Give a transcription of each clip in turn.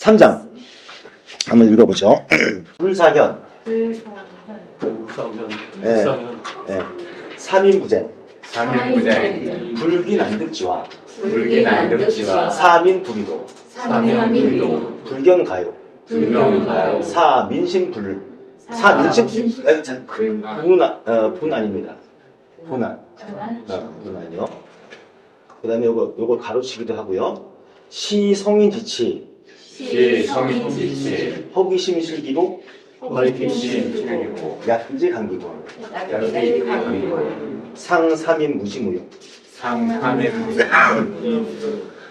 3장. 한번 읽어보죠. 불사현, 네. 불사현, 네. 삼인부전, 삼인부자의 불기난득지와 불기난득지와 사민불이도, 사민불도. 불경가요, 불경가요. 사민심불, 사민심. 아니, 참, 분한, 어, 분한입니다. 분한, 어, 분한이요. 그 다음에 요거, 요거 가로치기도 하고요. 시성인지치, 시 성인지치 허기심 실기로, 헐기심 실기고 약지 감기고, 약기 강리고 상삼인 무지무용, 상하는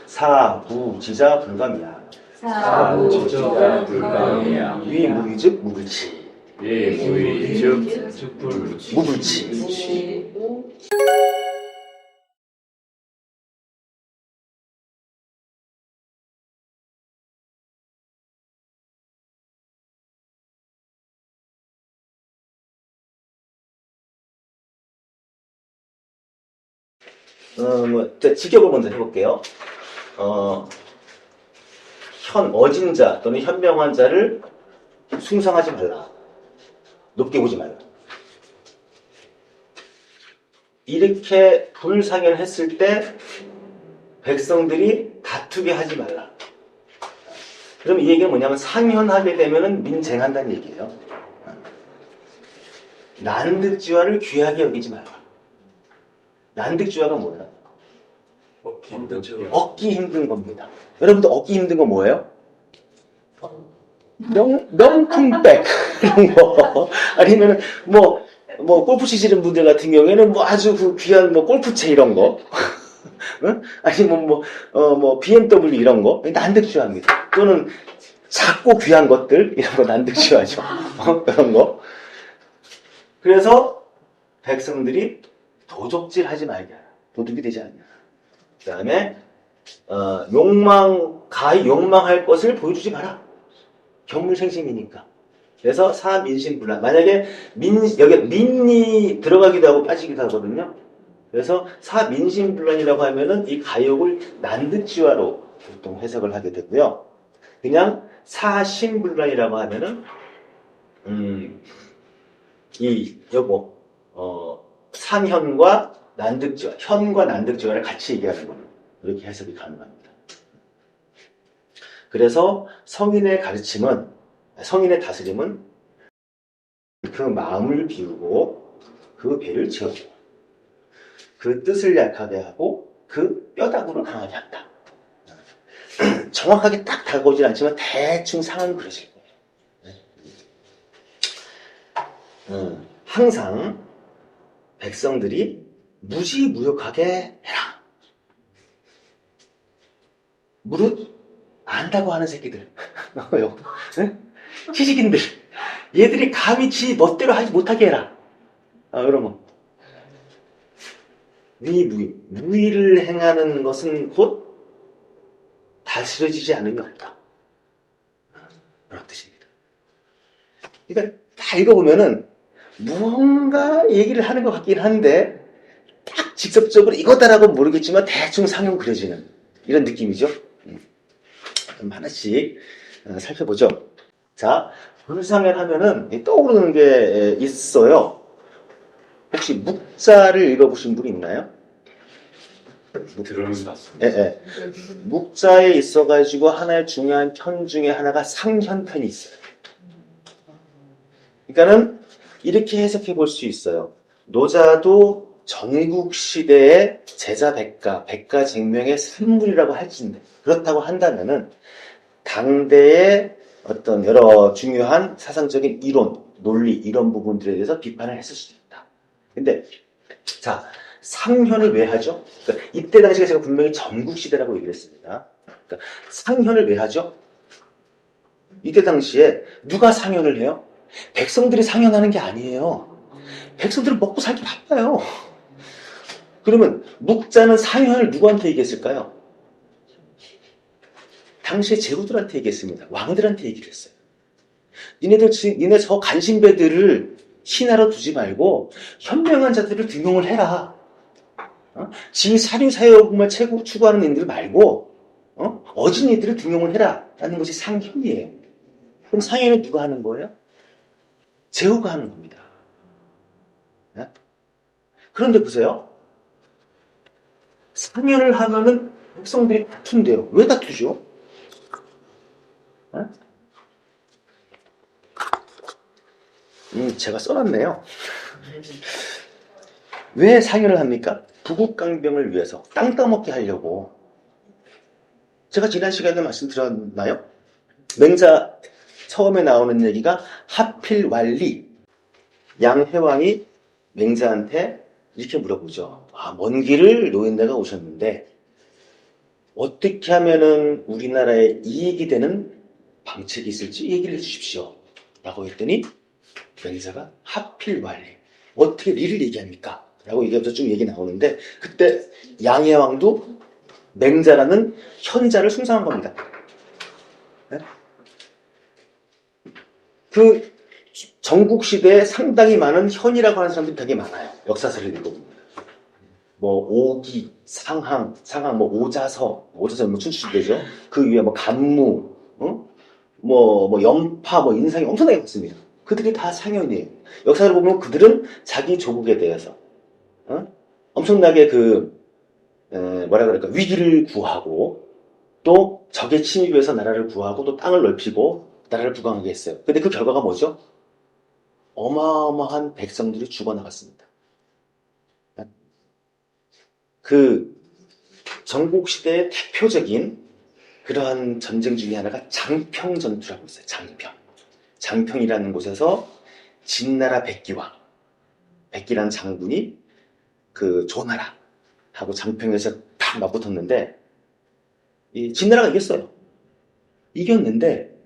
사부지자 불감이야. 사부지자 불가이야 위무의즉 무불치, 위무의즉 즉불치 무불치. 어, 뭐, 자, 직역을 먼저 해볼게요. 어, 현, 어진 자 또는 현명한 자를 숭상하지 말라. 높게 보지 말라. 이렇게 불상현 했을 때 백성들이 다투게 하지 말라. 그럼 이 얘기는 뭐냐면 상현하게 되면은 민쟁한다는 얘기예요. 난득지화를 귀하게 여기지 말라. 난득지화가 뭐야? 힘들죠. 얻기 힘든 겁니다. 여러분들 얻기 힘든 거 뭐예요? 명, 명품백 이런 거 아니면 뭐, 뭐 골프 치시는 분들 같은 경우에는 뭐 아주 그 귀한 뭐 골프채 이런 거 응? 아니면 뭐, 어, 뭐 BMW 이런 거 난득주화입니다. 또는 작고 귀한 것들 이런 거 난득주화죠. 어? 그런 거. 그래서 백성들이 도적질 하지 말게 하라. 도둑이 되지 않냐. 그 다음에 어, 욕망, 가히 욕망할 것을 보여주지 마라. 경물생심이니까. 그래서 사민심불란. 만약에 민, 여기 민이 들어가기도 하고 빠지기도 하거든요. 그래서 사민심불란이라고 하면은 이 가욕을 난득지화로 보통 해석을 하게 되고요. 그냥 사신불란이라고 하면은 음, 이 여보 어, 상현과 난득지화, 현과 난득지화를 같이 얘기하는 거예요. 이렇게 해석이 가능합니다. 그래서 성인의 가르침은, 성인의 다스림은 그 마음을 비우고 그 배를 채워주고 그 뜻을 약하게 하고 그 뼈다구를 강하게 한다. 정확하게 딱 다가오진 않지만 대충 상은 그러실 거예요. 음, 항상 백성들이 무지무역하게 해라. 무릇 안다고 하는 새끼들. 요, 응? 시식인들. 얘들이 감히 지 멋대로 하지 못하게 해라. 아, 이런 거. 위무위. 무위를 행하는 것은 곧 다스려지지 않음이 없다. 그런 뜻입니다. 그러니까 다 읽어보면은 무언가 얘기를 하는 것 같긴 한데 딱 직접적으로 이거다라고 모르겠지만 대충 상용 그려지는 이런 느낌이죠. 음. 그럼 하나씩 어, 살펴보죠. 자, 불상을 하면은 떠오르는 게 있어요. 혹시 묵자를 읽어보신 분 있나요? 들어봤습니다. 예, 예. 묵자에 있어가지고 하나의 중요한 편 중에 하나가 상현편이 있어요. 그러니까는 이렇게 해석해 볼 수 있어요. 노자도 전국 시대의 제자 백가, 백가 증명의 산물이라고 할진데 그렇다고 한다면은 당대의 어떤 여러 중요한 사상적인 이론, 논리 이런 부분들에 대해서 비판을 했을 수도 있다. 근데 자 상현을 왜 하죠? 그러니까 이때 당시에 제가 분명히 전국 시대라고 얘기를 했습니다. 그러니까 상현을 왜 하죠? 이때 당시에 누가 상현을 해요? 백성들이 상현하는 게 아니에요. 백성들은 먹고 살기 바빠요. 그러면 묵자는 상현을 누구한테 얘기했을까요? 당시의 제후들한테 얘기했습니다. 왕들한테 얘기를 했어요. 니네들, 지- 니네 저 간신배들을 신하로 두지 말고 현명한 자들을 등용을 해라. 어? 지 사류 사역만 최고 추구하는 인들 말고 어? 어진 이들을 등용을 해라. 라는 것이 상현이에요. 그럼 상현은 누가 하는 거예요? 제후가 하는 겁니다. 네? 그런데 보세요. 상현을 하면은 백성들이 다툰대요. 왜 다투죠? 네? 음, 제가 써놨네요. 왜 상현을 합니까? 부국강병을 위해서 땅 따먹게 하려고. 제가 지난 시간에 말씀드렸나요? 맹자 처음에 나오는 얘기가 하필 완리 양해왕이 맹자한테 이렇게 물어보죠. 아, 먼 길을 노인네가 오셨는데 어떻게 하면은 우리나라에 이익이 되는 방책이 있을지 얘기를 해주십시오. 라고 했더니 맹자가 하필 완리 어떻게 리를 얘기합니까? 라고 얘기하면서 쭉 얘기 나오는데 그때 양해왕도 맹자라는 현자를 숭상한 겁니다. 그 전국 시대에 상당히 많은 현이라고 하는 사람들이 되게 많아요. 역사서를 읽어보면. 뭐 오기, 상항, 상항, 뭐 오자서, 오자서 뭐 춘추시대죠. 그 위에 뭐 간무, 어? 뭐, 뭐 영파, 뭐 인상이 엄청나게 많습니다. 그들이 다 상현이에요. 역사를 보면 그들은 자기 조국에 대해서 어? 엄청나게 그 에, 뭐라 그럴까 위기를 구하고 또 적의 침입에서 나라를 구하고 또 땅을 넓히고 나라를 부강하게 했어요. 근데 그 결과가 뭐죠? 어마어마한 백성들이 죽어나갔습니다. 그 전국 시대의 대표적인 그러한 전쟁 중에 하나가 장평 전투라고 있어요. 장평. 장평이라는 곳에서 진나라 백기왕, 백기라는 장군이 그 조나라 하고 장평에서 딱 맞붙었는데 이 진나라가 이겼어요. 이겼는데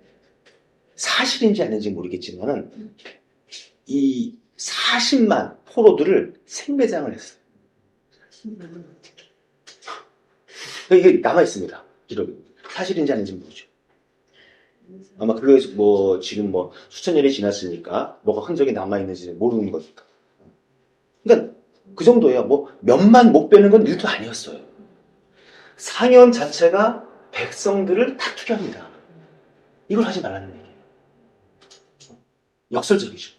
사실인지 아닌지 모르겠지만은 이 40만 포로들을 생매장을 했어요. 이게 남아 있습니다. 기록이 사실인지 아닌지 모르죠. 아마 그게 뭐 지금 뭐 수천 년이 지났으니까 뭐가 흔적이 남아 있는지 모르는 거니까. 그러니까 그 정도예요. 뭐 몇만 못 빼는 건 일도 아니었어요. 상현 자체가 백성들을 다투게 합니다. 이걸 하지 말라는 얘기예요. 역설적이죠.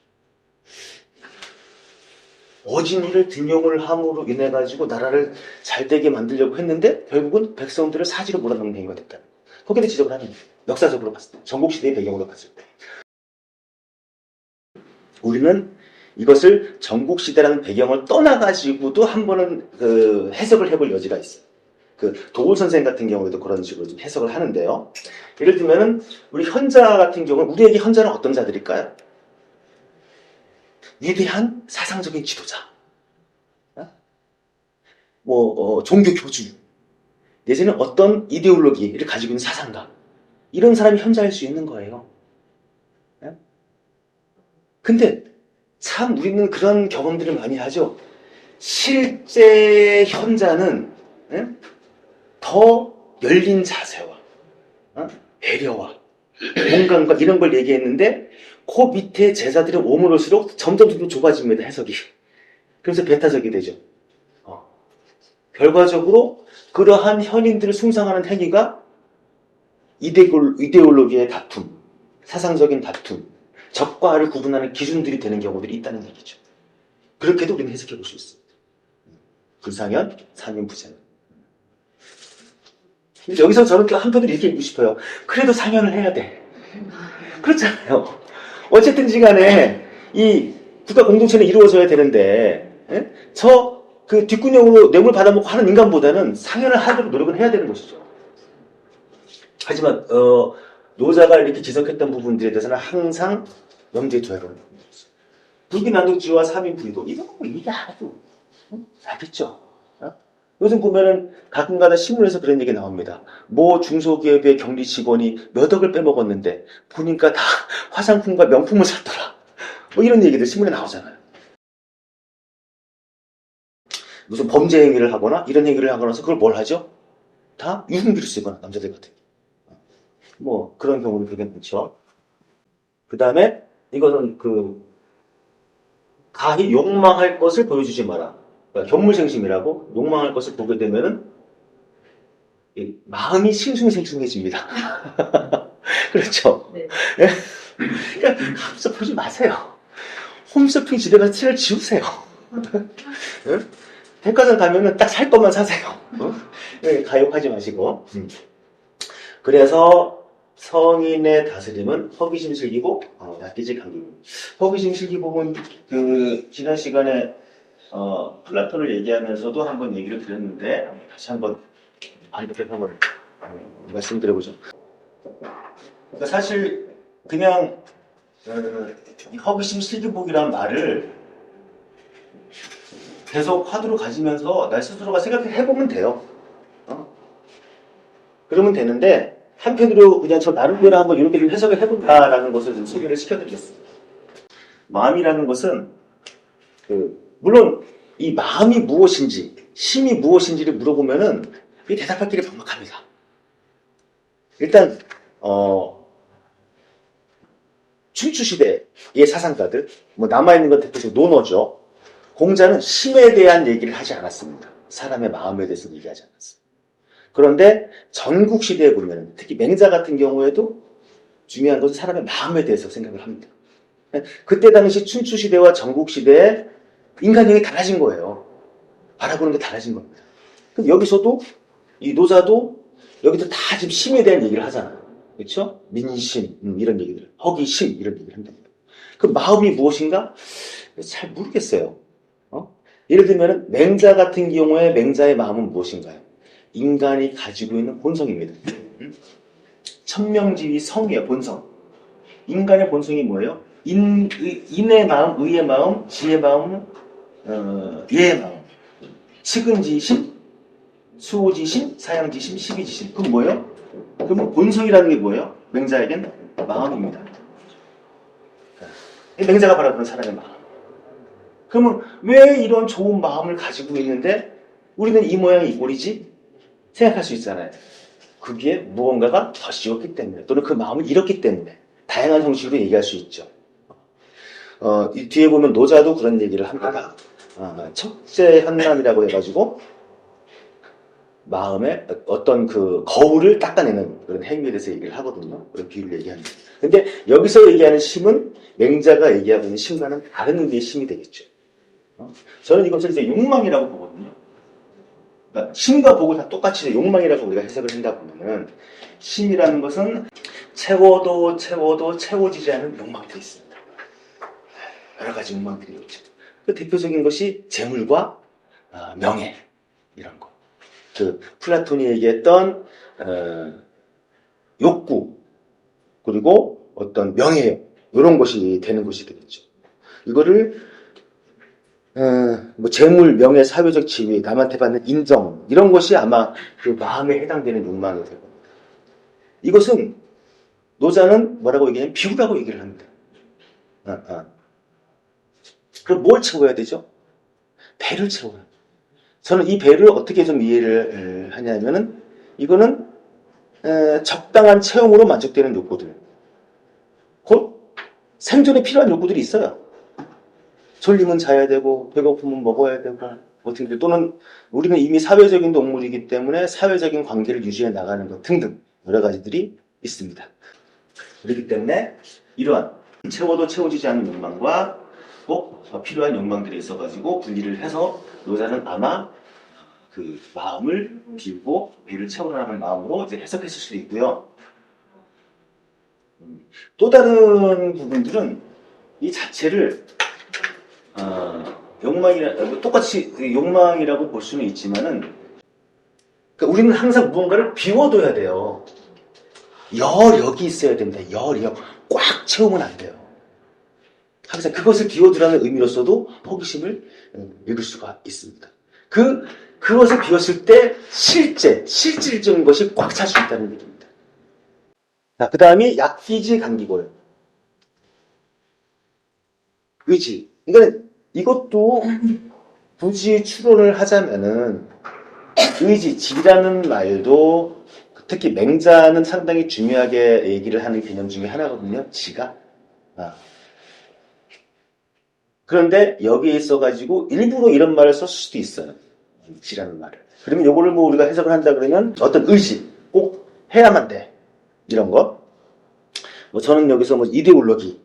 어진이를 등용을 함으로 인해 가지고 나라를 잘 되게 만들려고 했는데 결국은 백성들을 사지로 몰아넣는 행위가 됐다. 거기에 지적을 하는 거예요. 역사적으로 봤을 때, 전국 시대의 배경으로 봤을 때. 우리는 이것을 전국 시대라는 배경을 떠나가지고도 한 번은 그 해석을 해볼 여지가 있어요. 그 도울 선생 같은 경우에도 그런 식으로 좀 해석을 하는데요. 예를 들면은 우리 현자 같은 경우는 우리에게 현자는 어떤 자들일까요? 위대한 사상적인 지도자, 어? 뭐 어, 종교 교주, 내지는 어떤 이데올로기를 가지고 있는 사상가 이런 사람이 현자일 수 있는 거예요. 예? 근데 참 우리는 그런 경험들을 많이 하죠. 실제 현자는 예? 더 열린 자세와 어? 배려와 공감과 이런 걸 얘기했는데 그 밑에 제자들이 오물을수록 점점 점점 좁아집니다 해석이. 그래서 배타적이 되죠. 어. 결과적으로 그러한 현인들을 숭상하는 행위가 이데올, 이데올로기의 다툼, 사상적인 다툼, 적과를 구분하는 기준들이 되는 경우들이 있다는 얘기죠. 그렇게도 우리는 해석해 볼 수 있습니다. 불상현, 상현부재는. 여기서 저는 또 한편으로 이렇게 읽고 싶어요. 그래도 상현을 해야 돼. 그렇잖아요. 어쨌든지 간에 이 국가 공동체는 이루어져야 되는데, 예? 저그 뒷구녕으로 뇌물 받아먹고 하는 인간보다는 상현을 하도록 노력은 해야 되는 것이죠. 하지만 어, 노자가 이렇게 지적했던 부분들에 대해서는 항상 염두에 둬야 되는 부분이었어요. 불기난독지와 삼인부의도 이거 뭐 얘기하고 응? 알겠죠? 어? 요즘 보면은 가끔가다 신문에서 그런 얘기 나옵니다. 모 중소기업의 경리 직원이 몇 억을 빼먹었는데 보니까 다 화장품과 명품을 샀더라. 뭐 이런 얘기들 신문에 나오잖아요. 무슨 범죄 행위를 하거나 이런 행위를 하거나 해서 그걸 뭘 하죠? 다 유흥비를 쓰거나 남자들 같은. 뭐 그런 경우는 되게 많죠. 그 다음에 이거는 그 가히 욕망할 것을 보여주지 마라. 그러니까 견물생심이라고 욕망할 것을 보게 되면은 이 마음이 싱숭생숭해집니다. 그렇죠? 네. 그러니까 홈쇼핑 보지 마세요. 홈쇼핑 집에 가서 티를 지우세요. 응? 백화점 가면은 딱 살 것만 사세요. 어? 네, 가욕하지 마시고. 음. 그래서 성인의 다스림은 허기심 슬기고 어, 약기질 감기. 허기심 슬기복은 그 지난 시간에 어, 플라톤을 얘기하면서도 한번 얘기를 드렸는데 다시 한번 반복해서 한번 어, 말씀드려보죠. 그러니까 사실 그냥 어, 이 허기심 슬기복이라는 말을 계속 화두로 가지면서 나 스스로가 생각해 해보면 돼요. 어? 그러면 되는데 한편으로 그냥 저 나름대로 한번 이렇게 좀 해석을 해본다라는 것을 좀 소개를 시켜드리겠습니다. 마음이라는 것은 그 물론 이 마음이 무엇인지 심이 무엇인지를 물어보면은 이 대답할 길이 막막합니다. 일단 어 춘추 시대의 사상가들 뭐 남아 있는 건 대표적으로 논어죠. 공자는 심에 대한 얘기를 하지 않았습니다. 사람의 마음에 대해서 얘기하지 않았습니다. 그런데 전국 시대에 보면 특히 맹자 같은 경우에도 중요한 것은 사람의 마음에 대해서 생각을 합니다. 그때 당시 춘추 시대와 전국 시대에 인간형이 달라진 거예요. 바라보는 게 달라진 겁니다. 여기서도 이 노자도 여기도 다 지금 심에 대한 얘기를 하잖아요. 그렇죠? 민심 음, 이런 얘기들, 허기심 이런 얘기를 한다. 그 마음이 무엇인가 잘 모르겠어요. 어? 예를 들면 맹자 같은 경우에 맹자의 마음은 무엇인가요? 인간이 가지고 있는 본성입니다. 음? 천명지위 성이에요, 본성. 인간의 본성이 뭐예요? 인, 의, 인의 마음, 의의 마음, 지의 마음, 어, 예의 마음. 측은지심, 수호지심, 사양지심, 시비지심. 그건 뭐예요? 그러면 본성이라는 게 뭐예요? 맹자에겐 마음입니다. 이 맹자가 바라보는 사람의 마음. 그러면 왜 이런 좋은 마음을 가지고 있는데 우리는 이 모양이 이 꼴이지? 생각할 수 있잖아요. 그게 무언가가 더 씌웠기 때문에 또는 그 마음을 잃었기 때문에 다양한 형식으로 얘기할 수 있죠. 어, 이 뒤에 보면 노자도 그런 얘기를 합니다. 어, 첫째 현남이라고 해가지고 마음에 어떤 그 거울을 닦아내는 그런 행위에 대해서 얘기를 하거든요. 그런 비유를 얘기합니다. 근데 여기서 얘기하는 심은 맹자가 얘기하고 있는 심과는 다른 의미의 심이 되겠죠. 어? 저는 이것을 이제 욕망이라고 보거든요. 그러니까 심과 복을 다 똑같이 욕망이라고 우리가 해석을 한다 보면은 심이라는 것은 채워도 채워도 채워지지 않은 욕망들이 있습니다. 여러 가지 욕망들이 있죠. 그 대표적인 것이 재물과 어, 명예 이런 거. 그 플라톤이 얘기했던 어, 욕구 그리고 어떤 명예 이런 것이 되는 것이 되겠죠. 이거를 어, 뭐 재물, 명예, 사회적 지위, 남한테 받는 인정 이런 것이 아마 그 마음에 해당되는 욕망이 될 겁니다. 이것은 노자는 뭐라고 얘기하냐면 비구라고 얘기를 합니다. 아, 아. 그럼 뭘 채워야 되죠? 배를 채워야 돼요. 저는 이 배를 어떻게 좀 이해를 에, 하냐면은 이거는 에, 적당한 체험으로 만족되는 욕구들. 곧 생존에 필요한 욕구들이 있어요. 졸리면 자야 되고 배고프면 먹어야 되고 어떻게 돼. 또는 우리는 이미 사회적인 동물이기 때문에 사회적인 관계를 유지해 나가는 것 등등 여러 가지들이 있습니다. 그렇기 때문에 이러한 채워도 채워지지 않는 욕망과 꼭 필요한 욕망들이 있어가지고 분리를 해서 노자는 아마 그 마음을 비우고 배를 채우라는 마음으로 이제 해석했을 수도 있고요. 음, 또 다른 부분들은 이 자체를 어, 욕망이라 뭐 똑같이 욕망이라고 볼 수는 있지만은 그러니까 우리는 항상 무언가를 비워둬야 돼요. 여력이 있어야 됩니다. 여력 꽉 채우면 안 돼요. 항상 그것을 비워두라는 의미로서도 호기심을 음, 읽을 수가 있습니다. 그 그것을 비웠을 때 실제 실질적인 것이 꽉 찰 수 있다는 얘기입니다. 자, 그 다음이 약기지 감기골 의지. 그러니까 이것도 굳이 추론을 하자면은 의지, 지라는 말도 특히 맹자는 상당히 중요하게 얘기를 하는 개념 중에 하나거든요. 지가. 아. 그런데 여기에 있어가지고 일부러 이런 말을 썼을 수도 있어요. 지라는 말을. 그러면 요거를 뭐 우리가 해석을 한다 그러면 어떤 의식 꼭 해야만 돼. 이런 거. 뭐 저는 여기서 뭐 이데올로기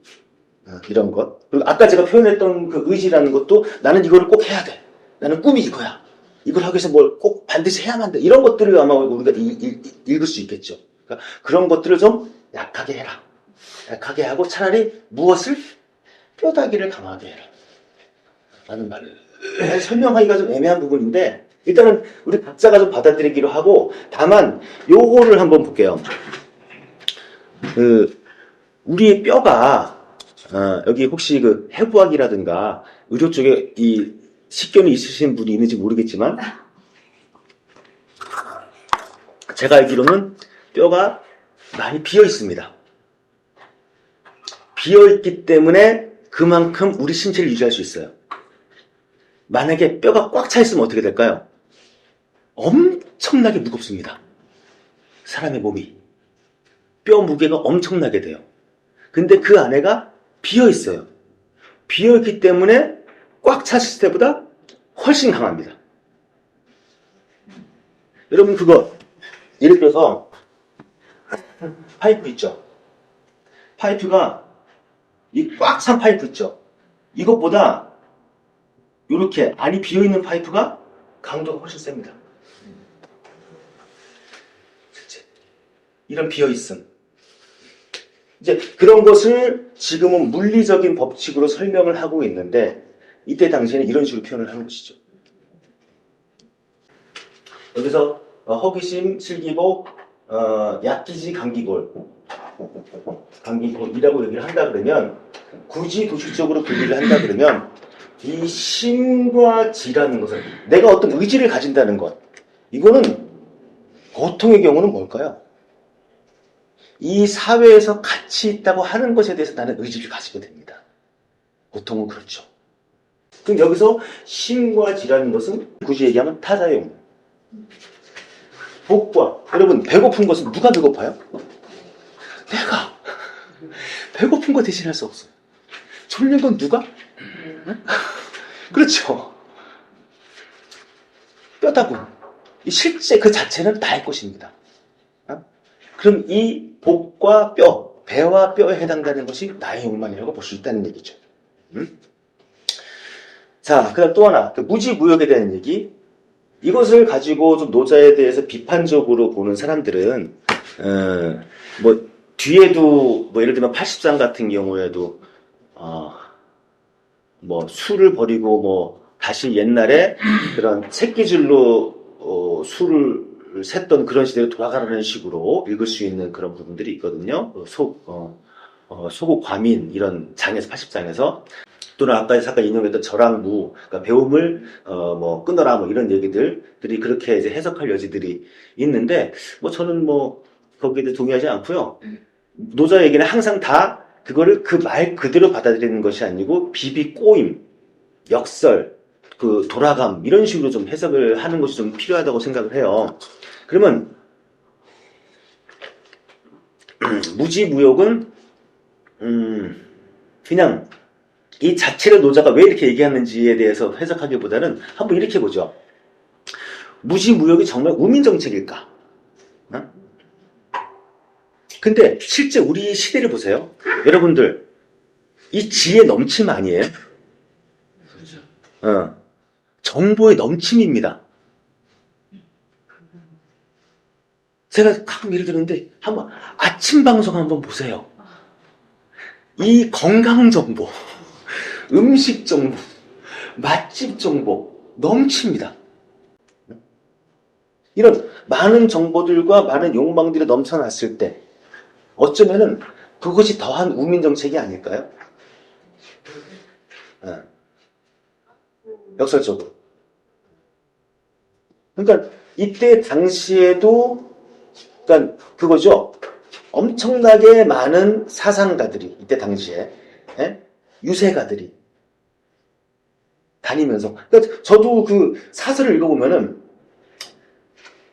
어, 이런 것. 그리고 아까 제가 표현했던 그 의지라는 것도 나는 이거를 꼭 해야 돼. 나는 꿈이 이거야. 이걸 하기 위해서 뭘 꼭 반드시 해야만 돼. 이런 것들을 아마 우리가 읽- 읽- 읽을 수 있겠죠. 그러니까 그런 것들을 좀 약하게 해라. 약하게 하고 차라리 무엇을 뼈다귀를 강하게 해라. 라는 말을 설명하기가 좀 애매한 부분인데 일단은 우리 각자가 좀 받아들이기로 하고 다만 요거를 한번 볼게요. 그 우리의 뼈가 어, 여기 혹시 그 해부학이라든가 의료 쪽에 이 식견이 있으신 분이 있는지 모르겠지만 제가 알기로는 뼈가 많이 비어 있습니다. 비어 있기 때문에 그만큼 우리 신체를 유지할 수 있어요. 만약에 뼈가 꽉 차 있으면 어떻게 될까요? 엄청나게 무겁습니다. 사람의 몸이. 뼈 무게가 엄청나게 돼요. 근데 그 안에가 비어 있어요. 비어 있기 때문에 꽉 찼을 때보다 훨씬 강합니다. 여러분 그거 예를 들어서 파이프 있죠? 파이프가 이 꽉 찬 파이프 있죠? 이것보다 이렇게 안이 비어 있는 파이프가 강도가 훨씬 셉니다. 이런 비어 있음. 이제 그런 것을 지금은 물리적인 법칙으로 설명을 하고 있는데 이때 당시에는 이런 식으로 표현을 하는 것이죠. 여기서 어, 허기심, 슬기복, 어, 약기지, 감기골, 감기골이라고 얘기를 한다 그러면 굳이 도식적으로 분리를 한다 그러면 이 심과 지라는 것은 내가 어떤 의지를 가진다는 것 이거는 보통의 경우는 뭘까요? 이 사회에서 가치 있다고 하는 것에 대해서 나는 의지를 가지게 됩니다. 보통은 그렇죠. 그럼 여기서 심과 지라는 것은 굳이 얘기하면 타자용. 복과 여러분 배고픈 것은 누가 배고파요? 내가 배고픈 거 대신할 수 없어요. 졸린 건 누가? 응? 그렇죠. 뼈다구. 이 실제 그 자체는 나의 것입니다. 어? 그럼 이 복과 뼈, 배와 뼈에 해당되는 것이 나의 욕망이라고 볼 수 있다는 얘기죠. 음? 자, 그 다음 또 하나, 그 무지무역에 대한 얘기. 이것을 가지고 좀 노자에 대해서 비판적으로 보는 사람들은, 어, 뭐, 뒤에도, 뭐, 예를 들면 80장 같은 경우에도, 어, 뭐, 술을 버리고, 뭐, 다시 옛날에 그런 새끼줄로, 어, 술을 샜던 그런 시대로 돌아가라는 식으로 읽을 수 있는 그런 부분들이 있거든요. 어, 소, 어, 어, 소국 과민, 이런 장에서, 80장에서. 또는 아까 잠깐 인용했던 절항무, 그러니까 배움을 어 뭐 끊어라 뭐 이런 얘기들들이 그렇게 이제 해석할 여지들이 있는데 뭐 저는 뭐 거기에 대해 동의하지 않고요. 노자 얘기는 항상 다 그거를 그 말 그대로 받아들이는 것이 아니고 비비 꼬임, 역설, 그 돌아감 이런 식으로 좀 해석을 하는 것이 좀 필요하다고 생각을 해요. 그러면 무지무욕은 음 그냥 이 자체를 노자가 왜 이렇게 얘기하는지에 대해서 해석하기보다는 한번 이렇게 보죠. 무지무역이 정말 우민정책일까? 어? 근데 실제 우리 시대를 보세요. 여러분들, 이 지혜 넘침 아니에요? 그렇죠. 어. 정보의 넘침입니다. 제가 가끔 예를 들었는데, 한번 아침 방송 한번 보세요. 이 건강 정보, 음식 정보, 맛집 정보 넘칩니다. 이런 많은 정보들과 많은 욕망들이 넘쳐났을 때 어쩌면은 그것이 더한 우민 정책이 아닐까요? 예. 역설적으로. 그러니까 이때 당시에도 그러니까 그거죠. 엄청나게 많은 사상가들이 이때 당시에 예? 유세가들이 다니면서 그러니까 저도 그 사설을 읽어보면은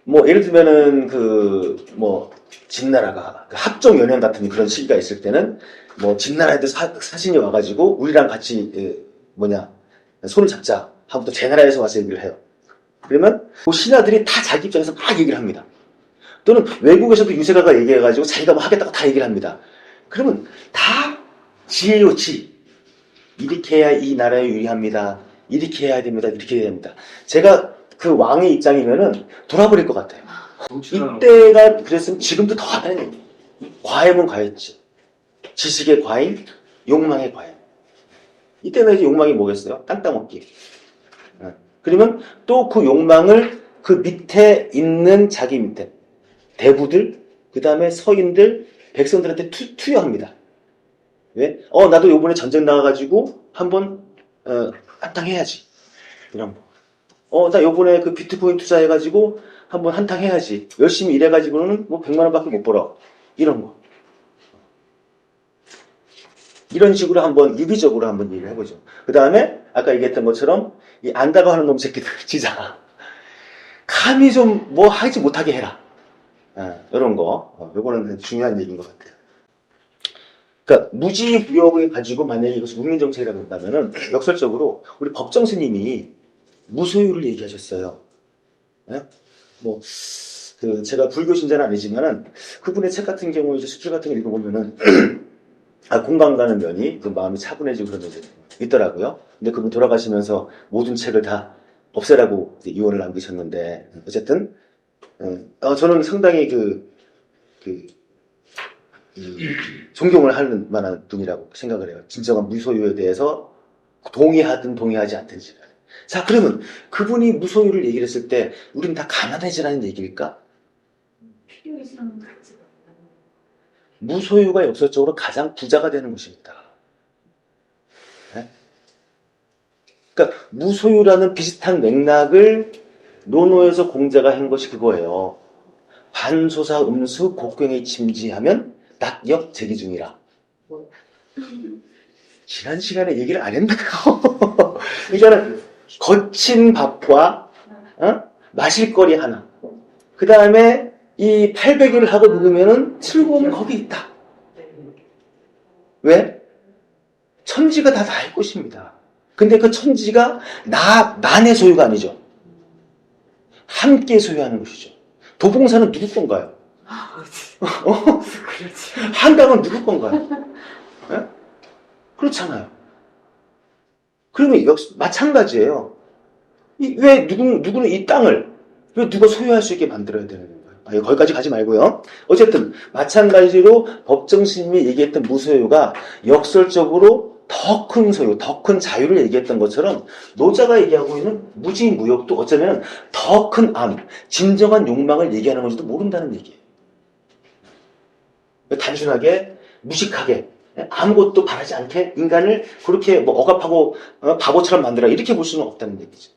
뭐 예를 들면은 그 뭐 진나라가 그 합종 연행 같은 그런 시기가 있을 때는 뭐 진나라 애들 사, 사신이 와가지고 우리랑 같이 예, 뭐냐 손을 잡자 하고 또 제 나라에서 와서 얘기를 해요. 그러면 그 신하들이 다 자기 입장에서 막 얘기를 합니다. 또는 외국에서도 유세가가 얘기해가지고 자기가 뭐 하겠다고 다 얘기를 합니다. 그러면 다 지혜요, 지. 이렇게 해야 이 나라에 유리합니다. 이렇게 해야 됩니다. 이렇게 해야 됩니다. 제가 그 왕의 입장이면은 돌아버릴 것 같아요. 이때가 그랬으면 지금도 더 하다는. 과잉은 과했지. 지식의 과잉, 욕망의 과잉. 이때는 이제 욕망이 뭐겠어요? 땅 따 먹기. 어. 그러면 또 그 욕망을 그 밑에 있는 자기 밑에 대부들, 그 다음에 서인들, 백성들한테 투, 투여합니다. 왜? 어, 나도 요번에 전쟁 나가가지고 한번, 어, 한탕 해야지. 이런 거. 어, 나 요번에 그 비트코인 투자해가지고 한번 한탕 해야지. 열심히 일해가지고는 뭐 100만 원밖에 못 벌어. 이런 거. 이런 식으로 한번 유기적으로 한번 얘기를 해보죠. 그 다음에 아까 얘기했던 것처럼 이 안다고 하는 놈 새끼들 진짜 감히 좀 뭐 하지 못하게 해라. 아, 이런 거. 어, 요거는 중요한 얘기인 것 같아요. 그러니까 무지무역을 가지고 만약에 이것을 국민정책이라고 한다면은 역설적으로 우리 법정 스님이 무소유를 얘기하셨어요. 예? 뭐, 그, 제가 불교 신자는 아니지만은, 그분의 책 같은 경우, 이제 수출 같은 거 읽어보면은, 아, 공감 가는 면이, 그 마음이 차분해지고 그런 면이 있더라고요. 근데 그분 돌아가시면서 모든 책을 다 없애라고 유언을 남기셨는데, 어쨌든, 음, 어, 저는 상당히 그, 그, 이, 존경을 하는 만한 분이라고 생각을 해요. 진정한 무소유에 대해서 동의하든 동의하지 않든지. 자, 그러면 그분이 무소유를 얘기를 했을 때, 우린 다 가난해지라는 얘기일까? 필요 이상 가치가 없는 무소유가 역설적으로 가장 부자가 되는 것입니다. 네? 그러니까 무소유라는 비슷한 맥락을 노노에서 공자가 한 것이 그거예요. 반소사 음수 곡괭이 침지하면 낙역 제기 중이라. 지난 시간에 얘기를 안 했나요? 그러니까는 거친 밥과 어? 마실 거리 하나. 그 다음에 이 800일을 하고 누우면은 즐거움은 거기 있다. 왜? 천지가 다 나의 것입니다. 근데 그 천지가 나, 나의 소유가 아니죠. 함께 소유하는 것이죠. 도봉산은 누구 건가요? 아, 그렇지. 어? 그렇지. 한강은 누구 건가요? 예? 그렇잖아요. 그러면 역시 마찬가지예요. 이- 왜 누구, 누구는 이 땅을 왜 누가 소유할 수 있게 만들어야 되는 거예요? 아, 거기까지 가지 말고요. 어쨌든 마찬가지로 법정스님이 얘기했던 무소유가 역설적으로 더 큰 소유, 더 큰 자유를 얘기했던 것처럼 노자가 얘기하고 있는 무지무역도 어쩌면 더 큰 암, 진정한 욕망을 얘기하는 건지도 모른다는 얘기예요. 단순하게 무식하게 아무것도 바라지 않게 인간을 그렇게 뭐 억압하고 어, 바보처럼 만들어 이렇게 볼 수는 없다는 얘기죠.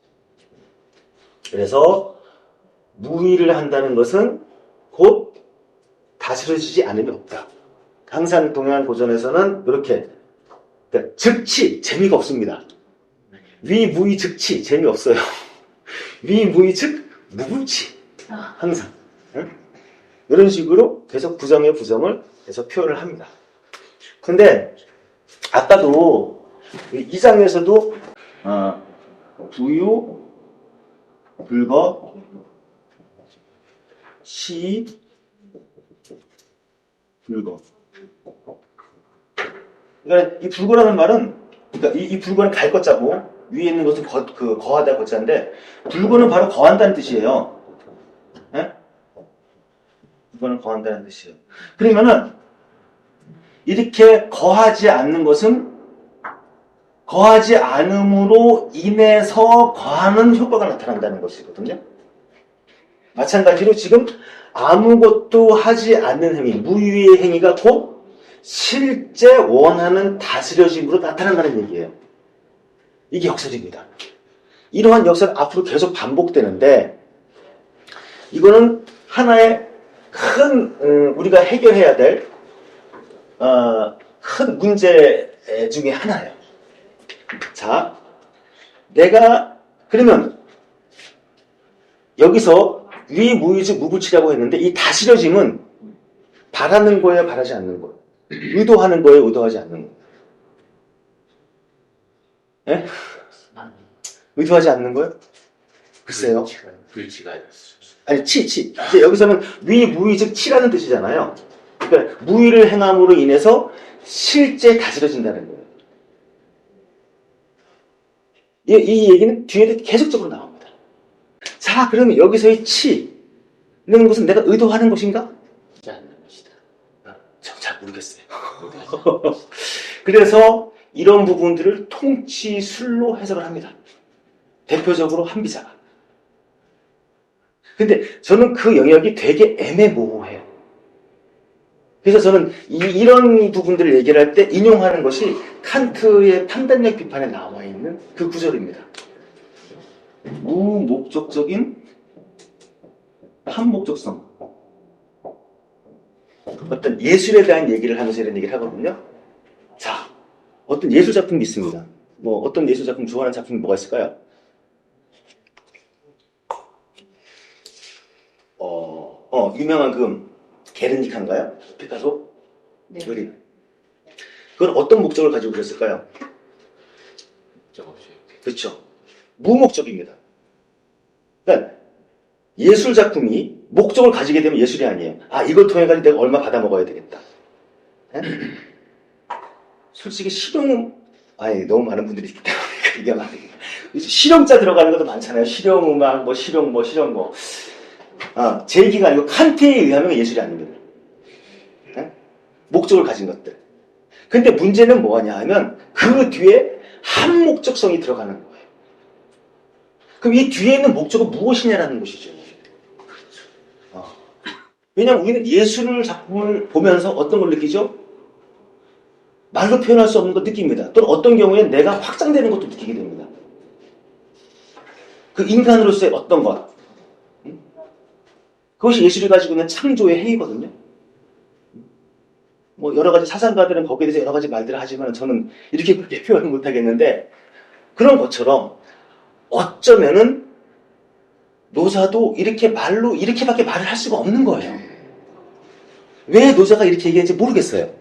그래서 무의를 한다는 것은 곧 다스려지지 않음이 없다. 항상 동양 고전에서는 이렇게 그러니까 즉치 재미가 없습니다. 위무의 즉치 재미없어요. 위무의 즉 무불치 아. 항상 응? 이런 식으로 계속 부정의 부정을 계속 표현을 합니다. 근데 아까도 이 장에서도 어, 부유 불거 시 불거 그러니까 이 불거라는 말은 그러니까 이, 이 불거는 갈 것자고 위에 있는 것은 거, 그 거하다 것자인데 불거는 바로 거한다는 뜻이에요. 예? 불거는 거한다는 뜻이에요. 그러면은 이렇게 거하지 않는 것은 거하지 않음으로 인해서 거하는 효과가 나타난다는 것이거든요. 마찬가지로 지금 아무것도 하지 않는 행위, 무유의 행위가 곧 실제 원하는 다스려짐으로 나타난다는 얘기예요. 이게 역설입니다. 이러한 역사는 앞으로 계속 반복되는데 이거는 하나의 큰 음, 우리가 해결해야 될 어, 큰 문제 중에 하나예요. 자, 내가 그러면 여기서 위무의주 무불치라고 했는데 이 다스려짐은 바라는 거예요, 바라지 않는 거예요. 의도하는 거예요, 의도하지 않는 거예요. 예? 의도하지 않는 거예요? 글쎄요. 불치가, 불치가 아니 치, 치. 이제 여기서는 위, 무위, 즉 치라는 뜻이잖아요. 그러니까 무위를 행함으로 인해서 실제 다스려진다는 거예요. 이, 이 얘기는 뒤에도 계속적으로 나옵니다. 자, 그러면 여기서의 치는 것은 내가 의도하는 것인가? 않는 것이다. 아, 저잘 모르겠어요. 그래서 이런 부분들을 통치술로 해석을 합니다. 대표적으로 한비자가. 근데 저는 그 영역이 되게 애매모호해요. 그래서 저는 이, 런 부분들을 얘기를 할 때 인용하는 것이 칸트의 판단력 비판에 나와 있는 그 구절입니다. 무목적적인 한목적성. 어떤 예술에 대한 얘기를 하면서 이런 얘기를 하거든요. 자, 어떤 예술 작품이 있습니다. 뭐 어떤 예술 작품 좋아하는 작품이 뭐가 있을까요? 어, 어 유명한 그 게르니카인가요? 피카소 네. 그림. 그건 어떤 목적을 가지고 그렸을까요? 적 없이. 그렇죠. 무목적입니다. 그러니까 예술 작품이 목적을 가지게 되면 예술이 아니에요. 아 이걸 통해 가지고 내가 얼마 받아 먹어야 되겠다. 예? 솔직히 실용 아니 너무 많은 분들이 있기 때문에 안 되겠다. 실용자 들어가는 것도 많잖아요. 실용 음악, 뭐 실용 뭐 실용 뭐. 아, 제 얘기가 아니고 칸트에 의하면 예술이 아닙니다. 예? 목적을 가진 것들. 근데 문제는 뭐냐 하면 그 뒤에 한 목적성이 들어가는 거예요. 그럼 이 뒤에 있는 목적은 무엇이냐라는 것이죠. 어. 왜냐하면 우리는 예술 작품을 보면서 어떤 걸 느끼죠? 말로 표현할 수 없는 걸 느낍니다. 또는 어떤 경우에는 내가 확장되는 것도 느끼게 됩니다. 그 인간으로서의 어떤 것. 음? 그것이 예술이 가지고 있는 창조의 행위거든요. 뭐 여러 가지 사상가들은 거기에 대해서 여러 가지 말들을 하지만 저는 이렇게 그렇게 표현을 못 하겠는데 그런 것처럼 어쩌면은 노사도 이렇게 말로 이렇게밖에 말을 할 수가 없는 거예요. 왜 노사가 이렇게 얘기했는지 모르겠어요.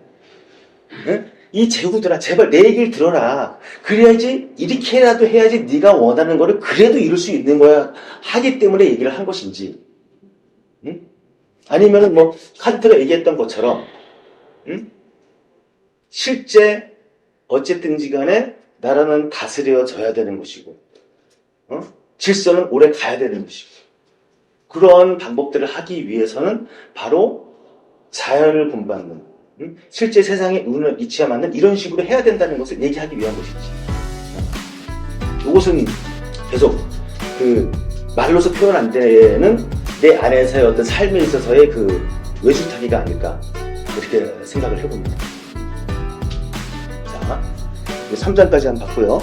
응? 이 제후들아 제발 내 얘기를 들어라. 그래야지 이렇게라도 해야지 네가 원하는 거를 그래도 이룰 수 있는 거야 하기 때문에 얘기를 한 것인지 응? 아니면은 뭐 칸트가 얘기했던 것처럼 응? 실제 어쨌든지 간에 나라는 다스려져야 되는 것이고 어? 질서는 오래 가야 되는 것이고 그런 방법들을 하기 위해서는 바로 자연을 본받는 응? 실제 세상의 운을 이치에 맞는 이런 식으로 해야 된다는 것을 얘기하기 위한 것이지 이것은 계속 그 말로서 표현 안 되는 내 안에서의 어떤 삶에 있어서의 그 외줄타기가 아닐까 그렇게 생각을 해봅니다. 자 3장까지 한번 봤고요